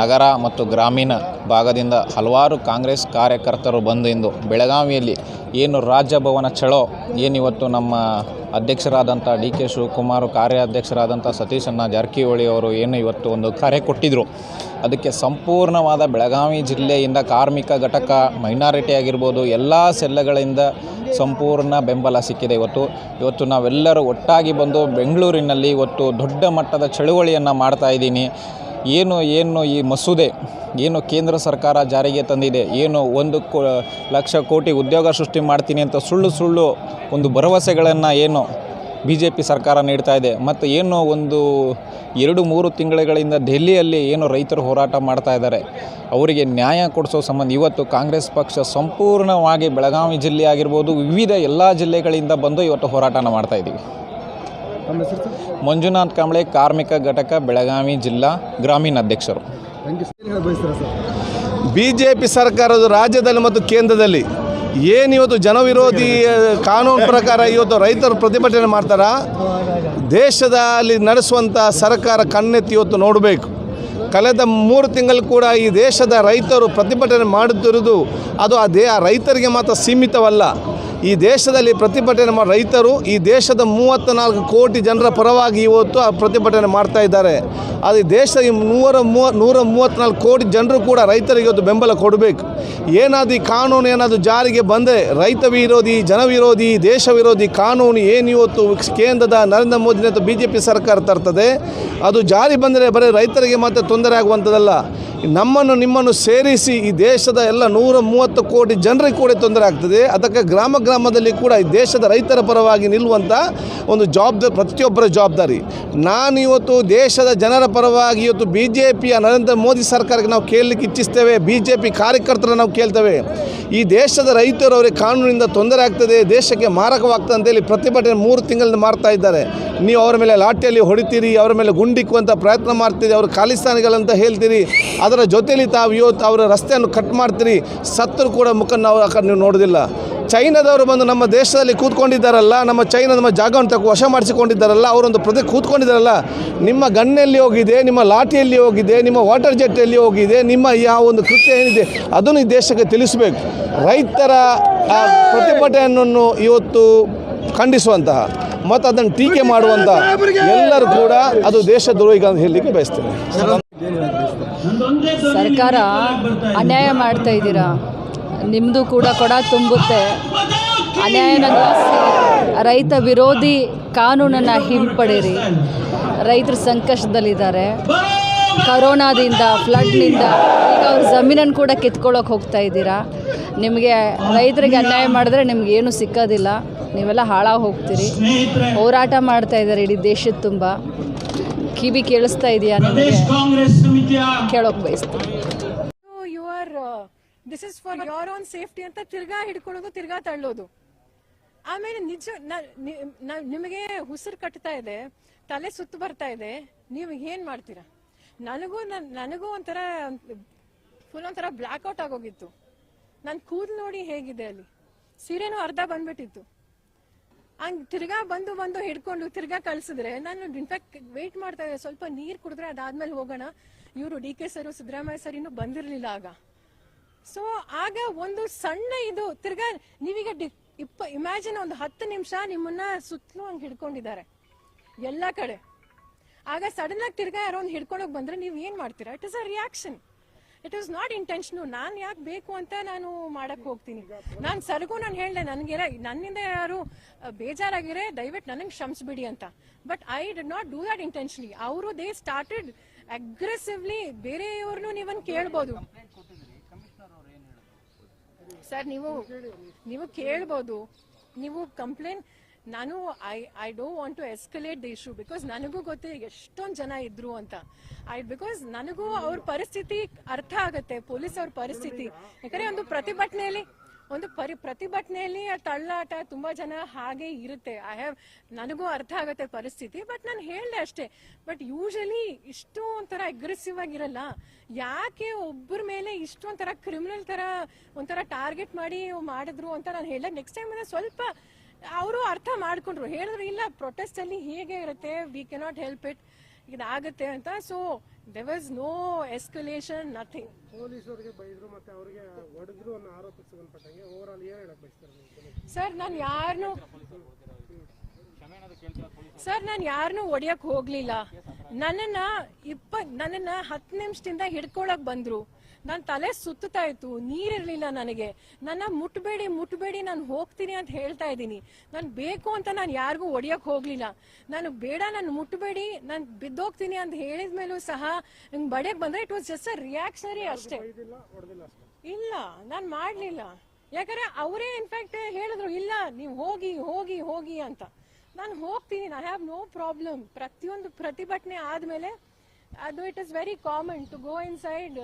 Speaker 4: ನಗರ ಮತ್ತು ಗ್ರಾಮೀಣ ಭಾಗದಿಂದ ಹಲವಾರು ಕಾಂಗ್ರೆಸ್ ಕಾರ್ಯಕರ್ತರು ಬಂದು ಇಂದು ಬೆಳಗಾವಿಯಲ್ಲಿ ಏನು ರಾಜಭವನ ಚಳೋ ಏನಿವತ್ತು ನಮ್ಮ ಅಧ್ಯಕ್ಷರಾದಂಥ ಡಿ ಕೆ ಶಿವಕುಮಾರ್, ಕಾರ್ಯಾಧ್ಯಕ್ಷರಾದಂಥ ಸತೀಶಣ್ಣ ಜಾರಕಿಹೊಳಿ ಅವರು ಏನು ಇವತ್ತು ಒಂದು ಕರೆ ಕೊಟ್ಟಿದ್ದರು ಅದಕ್ಕೆ ಸಂಪೂರ್ಣವಾದ ಬೆಳಗಾವಿ ಜಿಲ್ಲೆಯಿಂದ ಕಾರ್ಮಿಕ ಘಟಕ ಮೈನಾರಿಟಿ ಆಗಿರ್ಬೋದು, ಎಲ್ಲ ಸೆಲ್ಲಗಳಿಂದ ಸಂಪೂರ್ಣ ಬೆಂಬಲ ಸಿಕ್ಕಿದೆ ಇವತ್ತು. ಇವತ್ತು ನಾವೆಲ್ಲರೂ ಒಟ್ಟಾಗಿ ಬಂದು ಬೆಂಗಳೂರಿನಲ್ಲಿ ಇವತ್ತು ದೊಡ್ಡ ಮಟ್ಟದ ಚಳುವಳಿಯನ್ನು ಮಾಡ್ತಾ ಇದ್ದೀನಿ. ಏನು ಏನು ಈ ಮಸೂದೆ, ಏನು ಕೇಂದ್ರ ಸರ್ಕಾರ ಜಾರಿಗೆ ತಂದಿದೆ, ಏನು ಒಂದು ಲಕ್ಷ ಕೋಟಿ ಉದ್ಯೋಗ ಸೃಷ್ಟಿ ಮಾಡ್ತೀನಿ ಅಂತ ಸುಳ್ಳು ಸುಳ್ಳು ಒಂದು ಭರವಸೆಗಳನ್ನು ಏನು ಬಿ ಜೆ ಪಿ ಸರ್ಕಾರ ನೀಡ್ತಾ ಇದೆ. ಮತ್ತು ಏನು ಒಂದು ಎರಡು, ಮೂರು ತಿಂಗಳುಗಳಿಂದ ದೆಹಲಿಯಲ್ಲಿ ಏನು ರೈತರು ಹೋರಾಟ ಮಾಡ್ತಾ ಇದ್ದಾರೆ. ಅವರಿಗೆ ನ್ಯಾಯ ಕೊಡಿಸೋ ಸಂಬಂಧ ಇವತ್ತು ಕಾಂಗ್ರೆಸ್ ಪಕ್ಷ ಸಂಪೂರ್ಣವಾಗಿ ಬೆಳಗಾವಿ ಜಿಲ್ಲೆ ಆಗಿರ್ಬೋದು, ವಿವಿಧ ಎಲ್ಲ ಜಿಲ್ಲೆಗಳಿಂದ ಬಂದು ಇವತ್ತು ಹೋರಾಟನ ಮಾಡ್ತಾ ಮಂಜುನಾಥ್ ಕಾಂಬ್ಳೆ ಕಾರ್ಮಿಕ ಘಟಕ ಬೆಳಗಾವಿ ಜಿಲ್ಲಾ ಗ್ರಾಮೀಣ ಅಧ್ಯಕ್ಷರು.
Speaker 5: ಬಿ ಜೆ ಪಿ ಸರ್ಕಾರದ ರಾಜ್ಯದಲ್ಲಿ ಮತ್ತು ಕೇಂದ್ರದಲ್ಲಿ ಏನು ಇವತ್ತು ಜನವಿರೋಧಿ ಕಾನೂನು ಪ್ರಕಾರ ಇವತ್ತು ರೈತರು ಪ್ರತಿಭಟನೆ ಮಾಡ್ತಾರ? ದೇಶದಲ್ಲಿ ನಡೆಸುವಂಥ ಸರ್ಕಾರ ಕಣ್ಣೆತ್ತಿ ಇವತ್ತು ನೋಡಬೇಕು. ಕಳೆದ ಮೂರು ತಿಂಗಳು ಕೂಡ ಈ ದೇಶದ ರೈತರು ಪ್ರತಿಭಟನೆ ಮಾಡುತ್ತಿರುವುದು ಅದು ಆ ದೇ ಆ ರೈತರಿಗೆ ಮಾತ್ರ ಸೀಮಿತವಲ್ಲ. ಈ ದೇಶದಲ್ಲಿ ಪ್ರತಿಭಟನೆ ಮಾಡಿ ರೈತರು ಈ ದೇಶದ ಮೂವತ್ತ ನಾಲ್ಕು ಕೋಟಿ ಜನರ ಪರವಾಗಿ ಇವತ್ತು ಪ್ರತಿಭಟನೆ ಮಾಡ್ತಾ ಇದ್ದಾರೆ. ಅದು ದೇಶದ ನೂರ ಮೂವ, ನೂರ ಮೂವತ್ತ್ನಾಲ್ಕು ಕೋಟಿ ಜನರು ಕೂಡ ರೈತರಿಗೆ ಇವತ್ತು ಬೆಂಬಲ ಕೊಡಬೇಕು. ಏನಾದರೂ ಈ ಕಾನೂನು ಏನಾದರೂ ಜಾರಿಗೆ ಬಂದರೆ ರೈತ ವಿರೋಧಿ, ಜನ ವಿರೋಧಿ, ದೇಶ ವಿರೋಧಿ ಕಾನೂನು ಏನು ಇವತ್ತು ಕೇಂದ್ರದ ನರೇಂದ್ರ ಮೋದಿ ಮತ್ತು ಬಿ ಜೆ ಪಿ ಸರ್ಕಾರ ತರ್ತದೆ, ಅದು ಜಾರಿ ಬಂದರೆ ಬರೀ ರೈತರಿಗೆ ಮಾತ್ರ ತೊಂದರೆ ಆಗುವಂಥದ್ದಲ್ಲ. ನಮ್ಮನ್ನು, ನಿಮ್ಮನ್ನು ಸೇರಿಸಿ ಈ ದೇಶದ ಎಲ್ಲ ನೂರ ಮೂವತ್ತು ಕೋಟಿ ಜನರಿಗೆ ಕೂಡ ತೊಂದರೆ ಆಗ್ತದೆ. ಅದಕ್ಕೆ ಗ್ರಾಮ ಗ್ರಾಮದಲ್ಲಿ ಕೂಡ ಈ ದೇಶದ ರೈತರ ಪರವಾಗಿ ನಿಲ್ಲುವಂಥ ಒಂದು ಜವಾಬ್ದಾರಿ ಪ್ರತಿಯೊಬ್ಬರ ಜವಾಬ್ದಾರಿ. ನಾನು ಇವತ್ತು ದೇಶದ ಜನರ ಪರವಾಗಿ ಇವತ್ತು ಬಿ ಜೆ ಪಿಯ ನರೇಂದ್ರ ಮೋದಿ ಸರ್ಕಾರಕ್ಕೆ ನಾವು ಕೇಳಲಿಕ್ಕೆ ಇಚ್ಛಿಸ್ತೇವೆ ಬಿ ಜೆ ಪಿ ಕಾರ್ಯಕರ್ತರನ್ನು ನಾವು ಕೇಳ್ತೇವೆ. ಈ ದೇಶದ ರೈತರು ಅವರಿಗೆ ಕಾನೂನಿಂದ ತೊಂದರೆ ಆಗ್ತದೆ, ದೇಶಕ್ಕೆ ಮಾರಕವಾಗ್ತದೆ ಅಂತೇಳಿ ಪ್ರತಿಭಟನೆ ಮೂರು ತಿಂಗಳಿಂದ ಮಾಡ್ತಾ ಇದ್ದಾರೆ. ನೀವು ಅವರ ಮೇಲೆ ಲಾಠಿಯಲ್ಲಿ ಹೊಡಿತೀರಿ ಅವರ ಮೇಲೆ ಗುಂಡಿಕ್ಕುವಂಥ ಪ್ರಯತ್ನ ಮಾಡ್ತೀರಿ ಅವರು ಖಾಲಿಸ್ತಾನಿಗಳಂತ ಹೇಳ್ತೀರಿ. ಅದರ ಜೊತೆಯಲ್ಲಿ ತಾವು ಇವತ್ತು ಅವರ ರಸ್ತೆಯನ್ನು ಕಟ್ ಮಾಡ್ತೀರಿ. ಸತ್ತರು ಕೂಡ ಮುಖ ನಾವು ಆ ಕಡೆ ನೀವು ನೋಡೋದಿಲ್ಲ. ಚೈನಾದವರು ಬಂದು ನಮ್ಮ ದೇಶದಲ್ಲಿ ಕೂತ್ಕೊಂಡಿದ್ದಾರಲ್ಲ ನಮ್ಮ ಚೈನಾ ನಮ್ಮ ಜಾಗವನ್ನು ತಕ್ಕ ವಶ ಮಾಡಿಸಿಕೊಂಡಿದ್ದಾರಲ್ಲ ಅವರೊಂದು ಪ್ರದೇಶ ಕೂತ್ಕೊಂಡಿದ್ದಾರಲ್ಲ ನಿಮ್ಮ ಗಣ್ಣಲ್ಲಿ ಹೋಗಿದೆ ನಿಮ್ಮ ಲಾಠಿಯಲ್ಲಿ ಹೋಗಿದೆ ನಿಮ್ಮ ವಾಟರ್ ಜೆಟ್ಟಲ್ಲಿ ಹೋಗಿದೆ ನಿಮ್ಮ ಯಾವ ಒಂದು ಕೃತ್ಯ ಏನಿದೆ ಅದನ್ನು ಈ ದೇಶಕ್ಕೆ ತಿಳಿಸಬೇಕು. ರೈತರ ಪ್ರತಿಭಟನೆಯನ್ನು ಇವತ್ತು ಖಂಡಿಸುವಂತಹ ಮತ್ತು ಅದನ್ನು ಟೀಕೆ ಮಾಡುವಂಥ ಎಲ್ಲರೂ ಕೂಡ ಅದು ದೇಶ ದ್ರೋಹಿಗ ಅಂತ ಹೇಳಲಿಕ್ಕೆ ಬಯಸ್ತೇನೆ.
Speaker 6: ಸರ್ಕಾರ ಅನ್ಯಾಯ ಮಾಡ್ತಾ ಇದ್ದೀರಾ? ನಿಮ್ಮದು ಕೂಡ ಕೊಡ ತುಂಬುತ್ತೆ. ಅನ್ಯಾಯನ ರೈತ ವಿರೋಧಿ ಕಾನೂನನ್ನು ಹಿಂಪಡೀರಿ ರೈತರು ಸಂಕಷ್ಟದಲ್ಲಿದ್ದಾರೆ. ಕರೋನಾದಿಂದ, ಫ್ಲಡ್ನಿಂದ ಈಗ ಅವ್ರ ಜಮೀನನ್ನು ಕೂಡ ಕಿತ್ಕೊಳ್ಳೋಕೆ ಹೋಗ್ತಾ ಇದ್ದೀರಾ? ನಿಮಗೆ ರೈತರಿಗೆ ಅನ್ಯಾಯ ಮಾಡಿದ್ರೆ ನಿಮ್ಗೆ ಏನು ಸಿಕ್ಕೋದಿಲ್ಲ. ನೀವೆಲ್ಲ ಹಾಳಾಗಿ ಹೋಗ್ತೀರಿ. ಹೋರಾಟ ಮಾಡ್ತಾ ಇದ್ದಾರೆ ಇಡೀ ದೇಶದ ತುಂಬ. ಕಿವಿ ಕೇಳಿಸ್ತಾ ಇದೆಯಾ ನಿಮಗೆ? ಕೇಳೋಕೆ ಬಯಸ್ತೀನಿ.
Speaker 7: Your this is for your own safety ಅಂತ ತಿರ್ಗಾ ಹಿಡ್ಕೊಳ್ಳೋದು ತಿರ್ಗಾ ತಳ್ಳೋದು. ಆಮೇಲೆ ನಿಜ ನಿಮಗೆ ಉಸಿರು ಕಟ್ತಾ ಇದೆ ತಲೆ ಸುತ್ತು ಬರ್ತಾ ಇದೆ ನೀವು ಏನ್ ಮಾಡ್ತೀರಾ? ನನಗೂ ನನ್- ನನಗೂ ಒಂಥರ ಫುಲ್ ಒಂಥರ ಬ್ಲ್ಯಾಕ್ ಔಟ್ ಆಗೋಗಿತ್ತು. ನನ್ನ ಕೂದಲು ನೋಡಿ ಹೇಗಿದೆ ಅಲ್ಲಿ. ಸೀರೆನೂ ಅರ್ಧ ಬಂದ್ಬಿಟ್ಟಿತ್ತು. ಹಂಗ್ ತಿರ್ಗಾ ಬಂದು ಬಂದು ಹಿಡ್ಕೊಂಡು ತಿರ್ಗಾ ಕಳ್ಸಿದ್ರೆ, ನಾನು ಇನ್ಫ್ಯಾಕ್ಟ್ ವೇಟ್ ಮಾಡ್ತಾ ಇದ್ದೆ. ಸ್ವಲ್ಪ ನೀರ್ ಕುಡಿದ್ರೆ ಅದಾದ್ಮೇಲೆ ಹೋಗೋಣ. ಇವರು D K sir, Siddaramaiah sir ಇನ್ನೂ ಬಂದಿರ್ಲಿಲ್ಲ ಆಗ. ಸೊ ಆಗ ಒಂದು ಸಣ್ಣ ಇದು, ತಿರ್ಗಾ ನೀವೀಗ ಇಪ್ಪ ಇಮ್ಯಾಜಿನ್ ಒಂದು ಹತ್ತು ನಿಮಿಷ ನಿಮ್ಮನ್ನ ಸುತ್ತಲೂ ಹಂಗೆ ಹಿಡ್ಕೊಂಡಿದ್ದಾರೆ. ಎಲ್ಲಾ ಕಡೆ. ಆಗ ಸಡನ್ ಆಗಿ ತಿರ್ಗಾ ಯಾರೋ ಒಂದು ಹಿಡ್ಕೊಂಡೋಗಿ ಬಂದ್ರೆ ನೀವು ಏನ್ ಮಾಡ್ತೀರಾ? It is a reaction it is not intention ನಾನು ಯಾಕೆ ಬೇಕು ಅಂತ ನಾನು ಮಾಡಕ್ ಹೋಗ್ತೀನಿ. ನಾನು ಸರ್ಗೂ ನಾನು ಹೇಳ್ದೆ, ನನಗೆ ನನ್ನಿಂದ ಯಾರು ಬೇಜಾರಾಗಿರೇ ದಯವಿಟ್ಟು ನನಗೆ ಕ್ಷಮಿಸ್ಬಿಡಿ ಅಂತ. But I did not do that intentionally ಅವರು ದೇ ಸ್ಟಾರ್ಟೆಡ್ ಅಗ್ರೆಸಿವ್ಲಿ ಬೇರೆಯವ್ರನ್ನೂ ನೀವನ್ ಕೇಳ್ಬೋದು. ಸರ್, ನೀವು ನೀವು ಕೇಳ್ಬೋದು. ನೀವು ಕಂಪ್ಲೇಂಟ್ ನಾನು I I don't want to escalate the issue because ನನಗೂ ಗೊತ್ತೇ ಎಷ್ಟೊಂದು ಜನ ಇದ್ರು ಅಂತ. ಐ ಬಿಕಾಸ್ ನನಗೂ ಅವ್ರ ಪರಿಸ್ಥಿತಿ ಅರ್ಥ ಆಗುತ್ತೆ, ಪೊಲೀಸ್ ಅವ್ರ ಪರಿಸ್ಥಿತಿ. ಯಾಕಂದ್ರೆ ಒಂದು ಪ್ರತಿಭಟನೆಯಲ್ಲಿ, ಒಂದು ಪರಿ, ಪ್ರತಿಭಟನೆಯಲ್ಲಿ ತಳ್ಳಾಟ ತುಂಬಾ ಜನ ಹಾಗೆ ಇರುತ್ತೆ. ಐ ಹ್ಯಾವ್ ನನಗೂ ಅರ್ಥ ಆಗುತ್ತೆ ಪರಿಸ್ಥಿತಿ ಬಟ್ ನಾನು ಹೇಳ್ದೆ ಅಷ್ಟೇ. ಬಟ್ ಯೂಶಲಿ ಇಷ್ಟು ಒಂಥರ ಅಗ್ರೆಸಿವ್ ಆಗಿರಲ್ಲ. ಯಾಕೆ ಒಬ್ಬರ ಮೇಲೆ ಇಷ್ಟು ಒಂಥರ ಕ್ರಿಮಿನಲ್ ತರ ಒಂಥರ ಟಾರ್ಗೆಟ್ ಮಾಡಿ ಮಾಡಿದ್ರು ಅಂತ ನಾನು ಹೇಳ ನೆಕ್ಸ್ಟ್ ಟೈಮ್ ಸ್ವಲ್ಪ ಅವರು ಅರ್ಥ ಮಾಡ್ಕೊಂಡ್ರು. ಹೇಳಿದ್ರು ಇಲ್ಲ ಪ್ರೊಟೆಸ್ಟ್ ಅಲ್ಲಿ ಹೇಗೆ ಇರುತ್ತೆ ವಿ ಕೆನಾಟ್ ಹೆಲ್ಪ್ ಇಟ್ ಇದಾಗುತ್ತೆ ಅಂತ. So there was no escalation nothing sir ನಾನು ಯಾರನ್ನು ಸರ್ ನಾನು ಯಾರನ್ನೂ ಒಡೆಯಕ್ ಹೋಗ್ಲಿಲ್ಲ. ನನ್ನನ್ನ ಇಪ್ಪ ನನ್ನನ್ನ ಹತ್ತು ನಿಮಿಷದಿಂದ ಹಿಡ್ಕೊಳಕ್ ಬಂದ್ರು. ನನ್ನ ತಲೆ ಸುತ್ತಾ ಇತ್ತು ನೀರಿರಲಿಲ್ಲ ನನಗೆ. ನನ್ನ ಮುಟ್ಬೇಡಿ ಮುಟ್ಬೇಡಿ ನಾನು ಹೋಗ್ತೀನಿ ಅಂತ ಹೇಳ್ತಾ ಇದ್ದೀನಿ. ನಾನು ಬೇಕು ಅಂತ ನಾನು ಯಾರಿಗೂ ಒಡಿಯೋಕೆ ಹೋಗ್ಲಿಲ್ಲ. ನಾನು ಬೇಡ ನಾನು ಮುಟ್ಬೇಡಿ ನಾನು ಬಿದ್ದೋಗ್ತೀನಿ ಅಂತ ಹೇಳಿದ ಮೇಲೂ ಸಹ ನಂಗೆ ಬಡಿಯಕ್ಕೆ ಬಂದ್ರೆ it was just a reactionary ಅಷ್ಟೇ. ಇಲ್ಲ ನಾನು ಮಾಡಲಿಲ್ಲ. ಯಾಕಂದ್ರೆ ಅವರೇ ಇನ್ಫ್ಯಾಕ್ಟ್ ಹೇಳಿದ್ರು ಇಲ್ಲ ನೀವು ಹೋಗಿ ಹೋಗಿ ಹೋಗಿ ಅಂತ. ನಾನು ಹೋಗ್ತೀನಿ ಐ ಹ್ಯಾವ್ ನೋ ಪ್ರಾಬ್ಲಮ್ ಪ್ರತಿಯೊಂದು ಪ್ರತಿಭಟನೆ ಆದಮೇಲೆ ಅದು it is very common to go inside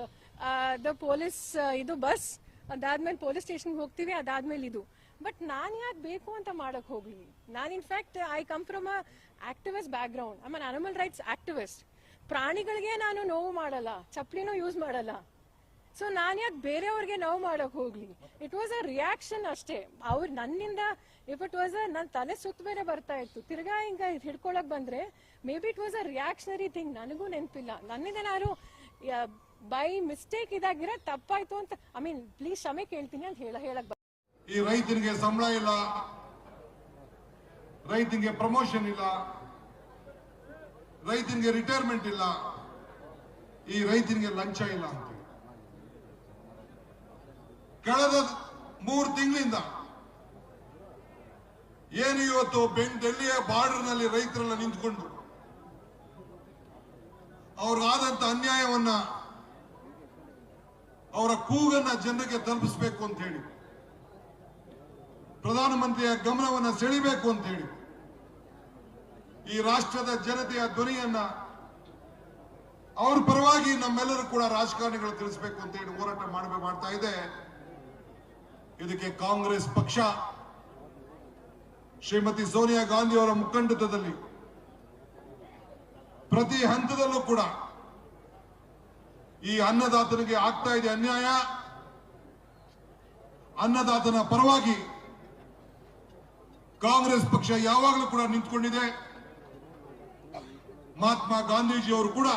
Speaker 7: the police ಇದು ಬಸ್ ಅದಾದ್ಮೇಲೆ ಪೊಲೀಸ್ ಸ್ಟೇಷನ್ಗೆ ಹೋಗ್ತೀವಿ, ಅದಾದ್ಮೇಲೆ ಇದು. ಬಟ್ ನಾನು ಯಾಕೆ ಬೇಕು ಅಂತ ಮಾಡಕ್ ಹೋಗ್ಲಿ? ನಾನು in fact I come from a activist background am an animal rights activist ಪ್ರಾಣಿಗಳಿಗೆ ನಾನು ನೋವು ಮಾಡಲ್ಲ, ಚಪ್ಪಲಿನೂ ಯೂಸ್ ಮಾಡಲ್ಲ. ಸೊ ನಾನು ಯಾಕೆ ಬೇರೆಯವ್ರಿಗೆ ನೋವು ಮಾಡಕ್ ಹೋಗ್ಲಿ? ಇಟ್ ವಾಸ್ ಅ ರಿಯಾಕ್ಷನ್ ಅಷ್ಟೇ. ಅವ್ರು ನನ್ನಿಂದ ಇಫ್ ಇಟ್ ವಾಸ್ ಅ ನನ್ನ ತಲೆ ಸುತ್ತ ಬೇರೆ ಬರ್ತಾ ಇತ್ತು. ತಿರ್ಗಾ ಹಿಂಗ ಹಿಡ್ಕೊಳಕ್ ಬಂದ್ರೆ maybe it was a reactionary thing ನನಗೂ ನೆನಪಿಲ್ಲ. ನನ್ನಿಂದ ನಾನು ಬೈ ಮಿಸ್ಟೇಕ್ ಇದಾಗಿರ ತಪ್ಪಾಯ್ತು ಅಂತ. ಐ ಮೀನ್ ಪ್ಲೀಸ್ ಕ್ಷಮೆ ಕೇಳ್ತೀನಿ ಅಂತ ಹೇಳ ಹೇಳಕ್
Speaker 8: ಈ ರೈತನಿಗೆ ಸಂಬಳ ಇಲ್ಲ. ರೈತನಿಗೆ ಪ್ರಮೋಷನ್ ಇಲ್ಲ. ರೈತನಿಗೆ ರಿಟೈರ್ಮೆಂಟ್ ಇಲ್ಲ. ಈ ರೈತನಿಗೆ ಲಂಚ ಇಲ್ಲ ಅಂತ ಕಳೆದ ಮೂರು ತಿಂಗಳಿಂದ ಏನು ಇವತ್ತು ಬೆಂಗ್ ಡೆಲ್ಲಿಯ ಬಾರ್ಡರ್ನಲ್ಲಿ ರೈತರೆಲ್ಲ ನಿಂತ್ಕೊಂಡು ಅವ್ರಿಗಾದಂತ ಅನ್ಯಾಯವನ್ನ ಅವರ ಕೂಗನ್ನ ಜನರಿಗೆ ತಲುಪಿಸಬೇಕು ಅಂತ ಹೇಳಿ. ಪ್ರಧಾನಮಂತ್ರಿಯ ಗಮನವನ್ನ ಸೆಳಿಬೇಕು ಅಂತ ಹೇಳಿ. ಈ ರಾಷ್ಟ್ರದ ಜನತೆಯ ಧ್ವನಿಯನ್ನ ಅವ್ರ ಪರವಾಗಿ ನಮ್ಮೆಲ್ಲರೂ ಕೂಡ ರಾಜಕಾರಣಿಗಳು ತಿಳಿಸಬೇಕು ಅಂತ ಹೇಳಿ ಹೋರಾಟ ಮಾಡಬೇಕು ಮಾಡ್ತಾ ಇದೆ. ಇದಕ್ಕೆ ಕಾಂಗ್ರೆಸ್ ಪಕ್ಷ, ಶ್ರೀಮತಿ ಸೋನಿಯಾ ಗಾಂಧಿ ಅವರ ಪ್ರತಿ ಹಂತದಲ್ಲೂ ಕೂಡ ಈ ಅನ್ನದಾತನಿಗೆ ಆಗ್ತಾ ಇದೆ ಅನ್ಯಾಯ. ಅನ್ನದಾತನ ಪರವಾಗಿ ಕಾಂಗ್ರೆಸ್ ಪಕ್ಷ ಯಾವಾಗಲೂ ಕೂಡ ನಿಂತ್ಕೊಂಡಿದೆ. ಮಹಾತ್ಮ ಗಾಂಧೀಜಿ ಅವರು ಕೂಡ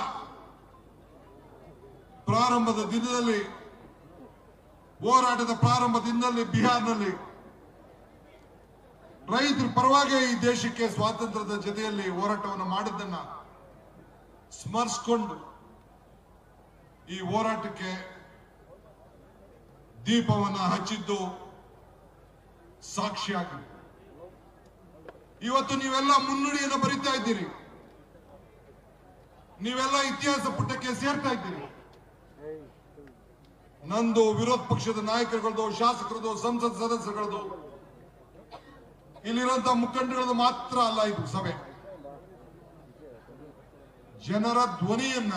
Speaker 8: ಪ್ರಾರಂಭದ ದಿನದಲ್ಲಿ, ಹೋರಾಟದ ಪ್ರಾರಂಭ ದಿನದಲ್ಲಿ ಬಿಹಾರ್ನಲ್ಲಿ ರೈತರ ಪರವಾಗಿ ಈ ದೇಶಕ್ಕೆ ಸ್ವಾತಂತ್ರ್ಯದ ಜೊತೆಯಲ್ಲಿ ಹೋರಾಟವನ್ನು ಮಾಡಿದ್ದನ್ನ ಸ್ಮರಿಸಿಕೊಂಡು ಈ ಹೋರಾಟಕ್ಕೆ ದೀಪವನ್ನ ಹಚ್ಚಿದ್ದು ಸಾಕ್ಷಿಯಾಗಿ ಇವತ್ತು ನೀವೆಲ್ಲ ಮುನ್ನುಡಿಯನ್ನು ಬರಿತಾ ಇದ್ದೀರಿ. ನೀವೆಲ್ಲ ಇತಿಹಾಸ ಪುಟಕ್ಕೆ ಸೇರ್ತಾ ಇದ್ದೀರಿ. ನಂದು ವಿರೋಧ ಪಕ್ಷದ ನಾಯಕರುಗಳದು ಶಾಸಕರದು ಸಂಸತ್ ಸದಸ್ಯರುಗಳದು ಇಲ್ಲಿರುವಂತಹ ಮುಖಂಡಗಳದು ಮಾತ್ರ ಅಲ್ಲ ಇದು ಸಭೆ. ಜನರ ಧ್ವನಿಯನ್ನ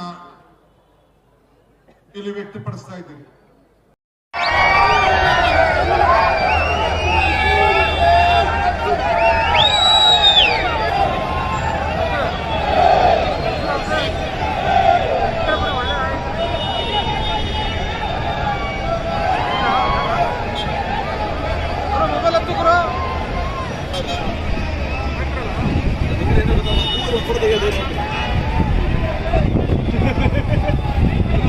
Speaker 8: ಇಲ್ಲಿ ವ್ಯಕ್ತಪಡಿಸ್ತಾ ಇದ್ದೀನಿ
Speaker 5: Por Deus.